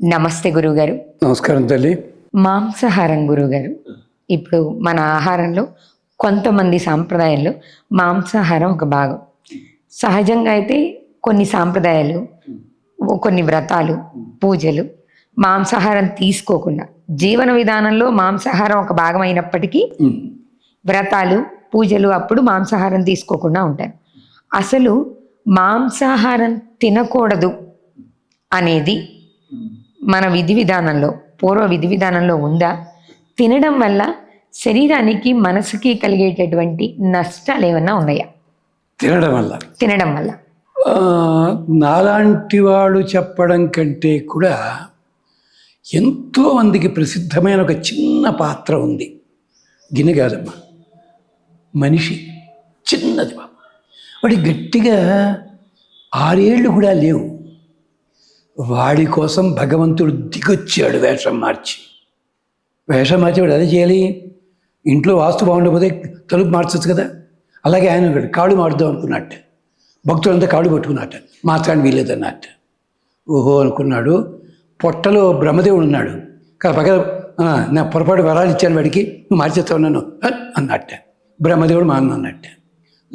నమస్తే గురువుగారు. నమస్కారం తల్లి. మాంసాహారం గురువుగారు. ఇప్పుడు మన ఆహారంలో కొంతమంది సాంప్రదాయాల్లో మాంసాహారం ఒక భాగం. సహజంగా అయితే కొన్ని సాంప్రదాయాలు కొన్ని వ్రతాలు పూజలు మాంసాహారం తీసుకోకుండా జీవన విధానంలో మాంసాహారం ఒక భాగం అయినప్పటికీ. వ్రతాలు పూజలు అప్పుడు మాంసాహారం తీసుకోకుండా ఉంటారు. అసలు మాంసాహారం తినకూడదు అనేది మన విధి విధానంలో పూర్వ విధి విధానంలో ఉందా? తినడం వల్ల శరీరానికి మనసుకి కలిగేటటువంటి నష్టాలు ఏమన్నా ఉన్నాయా? తినడం వల్ల. తినడం వల్ల. నాలాంటి వాడు చెప్పడం కంటే కూడా ఎంతో మందికి ప్రసిద్ధమైన ఒక చిన్న పాత్ర ఉంది. గిన్నె కాదమ్మా. మనిషి చిన్నది బాబు వాడి గట్టిగా ఆరేళ్ళు కూడా లేవు. వాడి కోసం భగవంతుడు దిగొచ్చాడు వేషం మార్చి. వేషం మార్చి వాడు అదే చేయాలి? ఇంట్లో వాస్తు బాగుండకపోతే తలుపు మార్చచ్చు కదా? అలాగే ఆయన ఒకడు కాళ్ళు మారుద్దాం అనుకున్నట్టు భక్తులంతా కాళ్ళు పట్టుకున్నట్ట మార్చడానికి వీల్లేదన్నట్టు ఓహో అనుకున్నాడు. పొట్టలో బ్రహ్మదేవుడు ఉన్నాడు. కానీ పక్కన నా పొరపాటు వరాలు ఇచ్చాను వాడికి నువ్వు మార్చేస్తా ఉన్నాను అన్నట్ట బ్రహ్మదేవుడు మా అన్న అన్నట్ట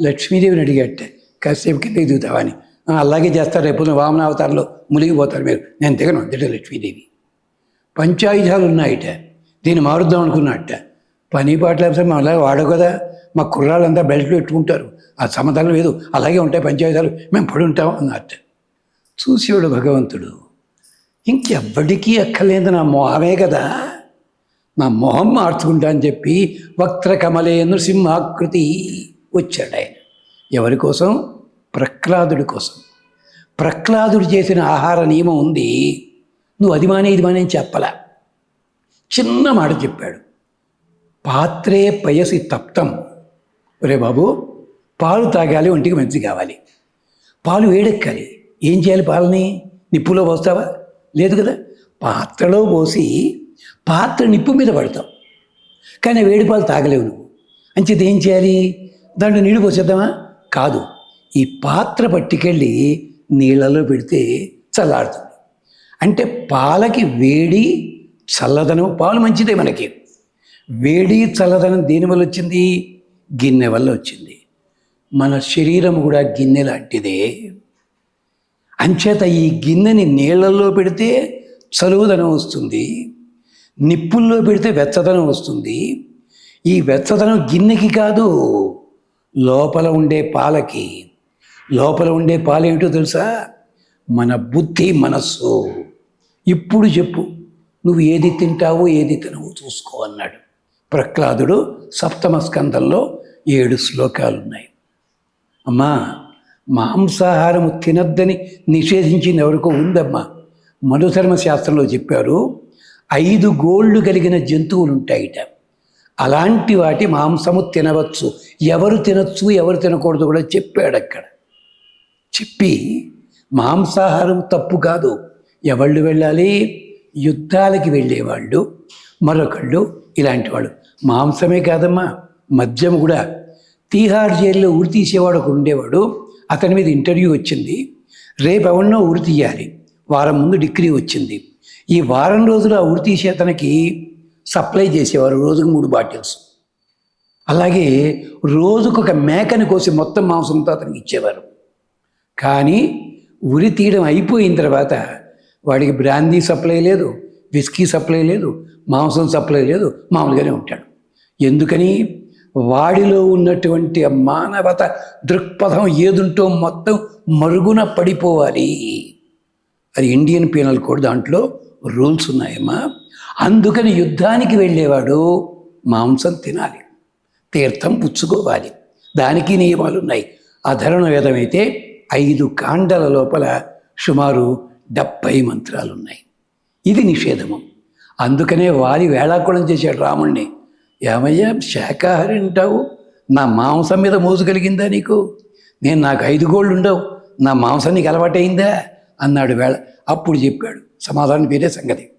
లక్ష్మీదేవిని అడిగట్ట కాసేపు కింద దిగుతావా అని. అలాగే చేస్తారు. రేపు వామనావతారంలో అవతారంలో మునిగిపోతారు మీరు. నేను దిగను దిట లక్ష్మీదేవి. పంచాయుధాలు ఉన్నాయిట. దీన్ని మారుద్దాం అనుకున్నట్ట. పని పాటలు లేకపోతే మనం అలాగే వాడవు కదా. మా కుర్రాళ్ళంతా బెల్ట్లు పెట్టుకుంటారు. ఆ సమతలం లేదు అలాగే ఉంటాయి పంచాయుధాలు. మేము పడి ఉంటాం అన్నట్ట. చూసేవాడు భగవంతుడు. ఇంకెవ్వడికీ అక్కర్లేదు. నా మొహమే కదా. నా మొహం మార్చుకుంటా అని చెప్పి వక్త్ర కమలే నృసింహాకృతి వచ్చాడు ఆయన. ఎవరి కోసం? ప్రహ్లాదుడి కోసం. ప్రహ్లాదుడు చేసిన ఆహార నియమం ఉంది. నువ్వు అది మానే ఇది మానే అని చెప్పలా. చిన్న మాట చెప్పాడు. పాత్రే పయసి తప్తం. ఒరే బాబు పాలు తాగాలి ఒంటికి మంచి కావాలి. పాలు వేడెక్కాలి. ఏం చేయాలి పాలని? నిప్పులో పోస్తావా? లేదు కదా. పాత్రలో పోసి పాత్ర నిప్పు మీద పడతావు. కానీ వేడి పాలు తాగలేవు నువ్వు. అంచేది ఏం చేయాలి? దాంట్లో నీళ్ళు పోసేద్దామా? కాదు. ఈ పాత్ర పట్టుకెళ్ళి నీళ్ళలో పెడితే చల్లారుతుంది. అంటే పాలకి వేడి చల్లదనం పాలు మంచిదే మనకి. వేడి చల్లదనం దేని వల్ల వచ్చింది? గిన్నె వల్ల వచ్చింది. మన శరీరం కూడా గిన్నె లాంటిదే. అంచేత ఈ గిన్నెని నీళ్ళల్లో పెడితే చలువుదనం వస్తుంది. నిప్పుల్లో పెడితే వెచ్చదనం వస్తుంది. ఈ వెచ్చదనం గిన్నెకి కాదు లోపల ఉండే పాలకి లోపల ఉండే పాలేమిటో తెలుసా? మన బుద్ధి మనస్సు. ఇప్పుడు చెప్పు నువ్వు ఏది తింటావో ఏది తినవో చూసుకో అన్నాడు. ప్రహ్లాదుడు సప్తమ స్కందంలో ఏడు శ్లోకాలు ఉన్నాయి అమ్మా మాంసాహారము తినద్దని నిషేధించింది ఎవరికో ఉందమ్మా. మనుధర్మ శాస్త్రంలో చెప్పారు ఐదు గోళ్ళు కలిగిన జంతువులు ఉంటాయిట అలాంటి వాటి మాంసము తినవచ్చు. ఎవరు తినచ్చు ఎవరు తినకూడదు కూడా చెప్పాడు అక్కడ చెప్పి మాంసాహారం తప్పు కాదు. ఎవళ్ళు వెళ్ళాలి? యుద్ధాలకి వెళ్ళేవాళ్ళు మరొకళ్ళు ఇలాంటి వాళ్ళు. మాంసమే కాదమ్మా మద్యం కూడా. తీహార్ జైల్లో ఉరి తీసేవాడు ఒక ఉండేవాడు అతని మీద ఇంటర్వ్యూ వచ్చింది. రేపు ఎవరినో ఉరి తీయాలి వారం ముందు డిగ్రీ వచ్చింది. ఈ వారం రోజులు ఆ ఉరి తీసే అతనికి సప్లై చేసేవారు రోజుకు మూడు బాటిల్స్. అలాగే రోజుకు ఒక మేకని కోసి మొత్తం మాంసంతో అతనికి ఇచ్చేవారు. కానీ ఉరి తీయడం అయిపోయిన తర్వాత వాడికి బ్రాందీ సప్లై లేదు విస్కీ సప్లై లేదు మాంసం సప్లై లేదు మామూలుగానే ఉంటాడు. ఎందుకని? వాడిలో ఉన్నటువంటి మానవత దృక్పథం ఏదుంటో మొత్తం మరుగున పడిపోవాలి. అది ఇండియన్ పీనల్ కోడ్ దాంట్లో రూల్స్ ఉన్నాయమ్మా. అందుకని యుద్ధానికి వెళ్ళేవాడు మాంసం తినాలి తీర్థం పుచ్చుకోవాలి. దానికి నియమాలు ఉన్నాయి అధరణ వేదమైతే ఐదు కాండల లోపల సుమారు డెబ్బై మంత్రాలు ఉన్నాయి ఇది నిషేధము. అందుకనే వారి వేళాకుళం చేశాడు రాముణ్ణి. ఏమయ్యా శాకాహారి అంటావు? నా మాంసం మీద మోజు కలిగిందా నీకు? నేను నాకు ఐదు గోళ్ళు ఉండవు. నా మాంసం నీకు అలవాటైందా? అన్నాడు వేళ. అప్పుడు చెప్పాడు. సమాధానం వేరే సంగతి.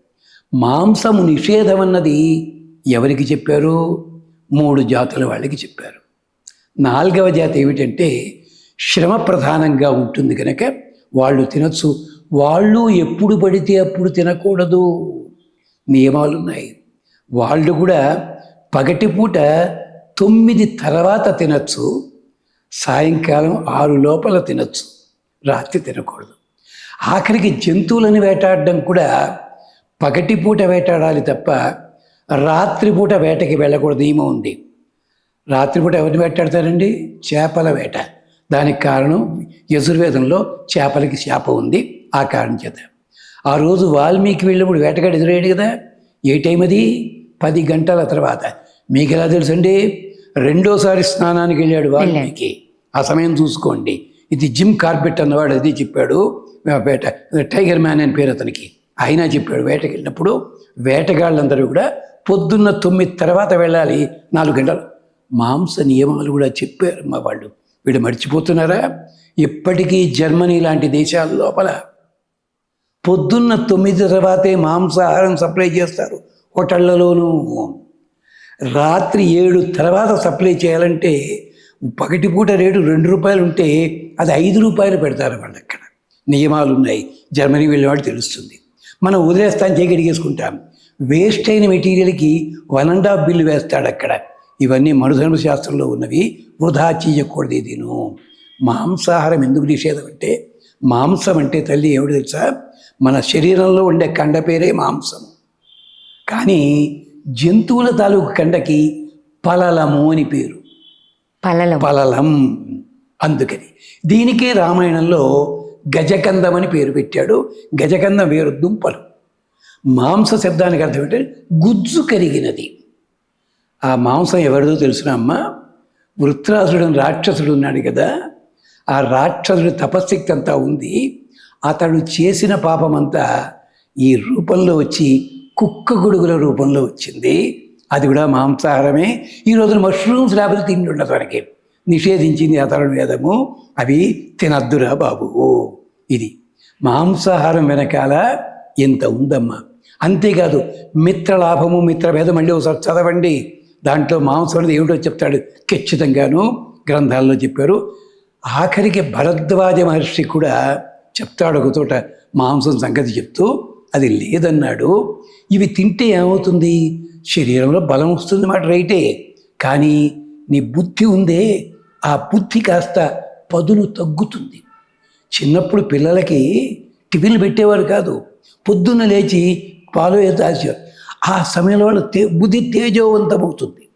మాంసము నిషేధం అన్నది ఎవరికి చెప్పారు? మూడు జాతుల వాళ్ళకి చెప్పారు. నాలుగవ జాతి ఏమిటంటే శ్రమ ప్రధానంగా ఉంటుంది కనుక వాళ్ళు తినచ్చు. వాళ్ళు ఎప్పుడు పడితే అప్పుడు తినకూడదు. నియమాలు ఉన్నాయి వాళ్ళు కూడా పగటిపూట తొమ్మిది తర్వాత తినచ్చు. సాయంకాలం ఆరు లోపల తినచ్చు. రాత్రి తినకూడదు. ఆఖరికి జంతువులను వేటాడడం కూడా పగటిపూట వేటాడాలి తప్ప రాత్రిపూట వేటకి వెళ్ళకూడదు. నియమం ఉంది. రాత్రిపూట ఎవరిని వేటాడతారండి? చేపల వేట. దానికి కారణం యజుర్వేదంలో చేపలకి శాప ఉంది ఆ కారణం చేత. ఆ రోజు వాల్మీకి వెళ్ళినప్పుడు వేటగాడు ఎదురయ్యాడు కదా ఏ టైం అది? పది గంటల తర్వాత. మీకు ఎలా తెలుసండి? రెండోసారి స్నానానికి వెళ్ళాడు వాల్మీకి. ఆ సమయం చూసుకోండి. ఇది జిమ్ కార్బెట్ అన్నవాడు అది చెప్పాడు వేట టైగర్ మ్యాన్ అని పేరు అతనికి. ఆయన చెప్పాడు వేటకి వెళ్ళినప్పుడు వేటగాళ్ళందరూ కూడా పొద్దున్న తొమ్మిది తర్వాత వెళ్ళాలి నాలుగు గంటలు. మాంస నియమాలు కూడా చెప్పారు మా వాళ్ళు. వీడు మర్చిపోతున్నారా? ఇప్పటికీ జర్మనీ లాంటి దేశాల లోపల పొద్దున్న తొమ్మిది తర్వాతే మాంసాహారం సప్లై చేస్తారు హోటళ్ళలోనూ. రాత్రి ఏడు తర్వాత సప్లై చేయాలంటే పగటిపూట రేటు రెండు రూపాయలు ఉంటే అది ఐదు రూపాయలు పెడతారు వాళ్ళు అక్కడ నియమాలు ఉన్నాయి జర్మనీ వెళ్ళేవాడు తెలుస్తుంది. మనం వదిలేస్తాం చేయగడిగేసుకుంటాం వేస్ట్ అయిన మెటీరియల్కి వన్ అండ్ హాఫ్ బిల్లు వేస్తాడు అక్కడ ఇవన్నీ మనుధర్మ శాస్త్రంలో ఉన్నవి. వృధా చేయకూడదు దీను. మాంసాహారం ఎందుకు నిషేధం అంటే మాంసం అంటే తల్లి ఏమిటి తెలుసా? మన శరీరంలో ఉండే కండ పేరే మాంసం కానీ జంతువుల తాలూకు కండకి పలలము అని పేరు. పలలం పలలం. అందుకని దీనికే రామాయణంలో గజకందం అని పేరు పెట్టాడు. గజకందం వేరు దుంపలు. మాంస శబ్దానికి అర్థం ఏంటంటే గుజ్జు కరిగినది. ఆ మాంసం ఎవరిదో తెలుసిన అమ్మ? వృత్రాసుడు రాక్షసుడు ఉన్నాడు కదా. ఆ రాక్షసుడి తపశక్తి అంతా ఉంది. అతడు చేసిన పాపమంతా ఈ రూపంలో వచ్చి కుక్క గొడుగుల రూపంలో వచ్చింది. అది కూడా మాంసాహారమే. ఈ రోజున మష్రూమ్స్ లేకపోతే తిండి ఉండదు మనకి నిషేధించింది అతడు వేదము. అవి తినద్దురా బాబు. ఇది మాంసాహారం వెనకాల ఎంత ఉందమ్మా. అంతేకాదు మిత్రలాభము మిత్రభేదం మళ్ళీ ఒకసారి చదవండి. దాంట్లో మాంసం అనేది ఏమిటో చెప్తాడు. ఖచ్చితంగాను గ్రంథాల్లో చెప్పారు. ఆఖరికి భరద్వాజ మహర్షి కూడా చెప్తాడు ఒక చోట మాంసం సంగతి చెప్తూ అది లేదన్నాడు. ఇవి తింటే ఏమవుతుంది? శరీరంలో బలం వస్తుంది మాట రైటే. కానీ నీ బుద్ధి ఉందే ఆ బుద్ధి కాస్త పదును తగ్గుతుంది. చిన్నప్పుడు పిల్లలకి టిఫిన్లు పెట్టేవారు కాదు. పొద్దున్న లేచి పాలు తాచారు ఆ సమయంలో తే బుద్ధి తేజోవంతమవుతుంది.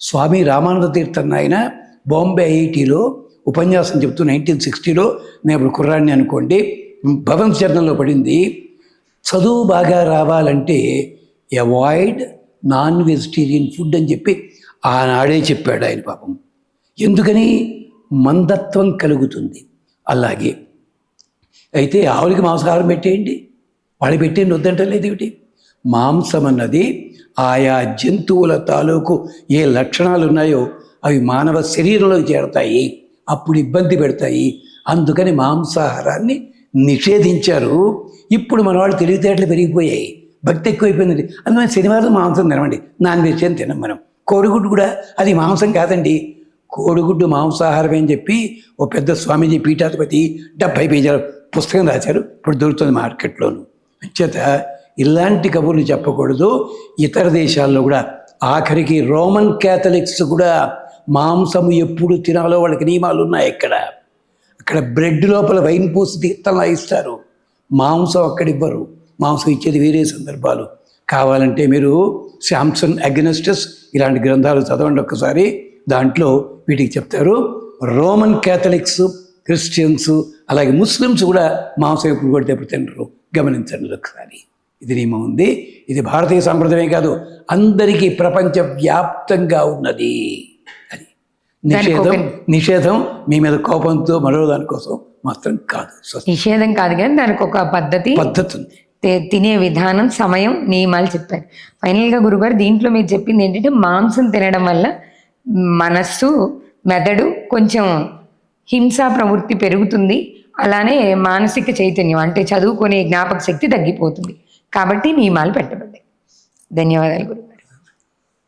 స్వామి రామానంద తీర్థన్ ఆయన బాంబే ఐఐటీలో ఉపన్యాసం చెప్తూ నైన్టీన్ సిక్స్టీలో నేను ఇప్పుడు కుర్రాన్ని అనుకోండి భవన్ చరణంలో పడింది చదువు బాగా రావాలంటే అవాయిడ్ నాన్ వెజిటేరియన్ ఫుడ్ అని చెప్పి ఆనాడే చెప్పాడు ఆయన పాపం. ఎందుకని? మందత్వం కలుగుతుంది. అలాగే అయితే ఆవులకి మాంసాహారం పెట్టేయండి. వాళ్ళు పెట్టేయండి వద్దంటలేదు ఏమిటి మాంసం అన్నది ఆయా జంతువుల తాలూకు ఏ లక్షణాలు ఉన్నాయో అవి మానవ శరీరంలోకి చేరతాయి. అప్పుడు ఇబ్బంది పెడతాయి. అందుకని మాంసాహారాన్ని నిషేధించారు. ఇప్పుడు మన వాళ్ళు తెలివితేటలు పెరిగిపోయాయి. భక్తి ఎక్కువైపోయింది. అందుకని శనివారం మాంసం తినమండి. నాన్ వెజ్ అని తినం మనం. కోడిగుడ్డు కూడా అది మాంసం కాదండి. కోడిగుడ్డు మాంసాహారం అని చెప్పి ఓ పెద్ద స్వామీజీ పీఠాధిపతి డెబ్బై పేజీల పుస్తకం రాశారు. ఇప్పుడు దొరుకుతుంది మార్కెట్లోను. అంచేత ఇలాంటి కబుర్లు చెప్పకూడదు. ఇతర దేశాల్లో కూడా. ఆఖరికి రోమన్ క్యాథలిక్స్ కూడా మాంసము ఎప్పుడు తినాలో వాళ్ళకి నియమాలు ఉన్నాయి ఇక్కడ. అక్కడ బ్రెడ్ లోపల వైన్ పూసి తీర్థంలా ఇస్తారు. మాంసం అక్కడ ఇవ్వరు. మాంసం ఇచ్చేది వేరే సందర్భాలు. కావాలంటే మీరు శాంసన్ అగ్నెస్టస్ ఇలాంటి గ్రంథాలు చదవండి ఒక్కసారి. దాంట్లో వీటికి చెప్తారు. రోమన్ క్యాథలిక్స్ క్రిస్టియన్స్ అలాగే ముస్లిమ్స్ కూడా మాంసం ఎప్పుడు కొడితే ఎప్పుడు తినరు. గమనించండి ఒకసారి ఇది నియమం ఉంది. ఇది భారతీయ సాంప్రదాయం కాదు అందరికీ ప్రపంచ వ్యాప్తంగా ఉన్నది అది నిషేధం నిషేధం మీ మీద కోపంతో మరో దానికోసం మాత్రం కాదు. నిషేధం కాదు కానీ దానికి ఒక పద్ధతి. పద్ధతి ఉంది. తినే విధానం సమయం నియమాలు చెప్పారు. ఫైనల్గా గురుగారు దీంట్లో మీరు చెప్పింది ఏంటంటే మాంసం తినడం వల్ల మనస్సు మెదడు కొంచెం హింసా ప్రవృత్తి పెరుగుతుంది. అలానే మానసిక చైతన్యం అంటే చదువుకునే జ్ఞాపక శక్తి తగ్గిపోతుంది. కాబట్టి నియమాలు పెట్టబడ్డాయి. ధన్యవాదాలు గురువు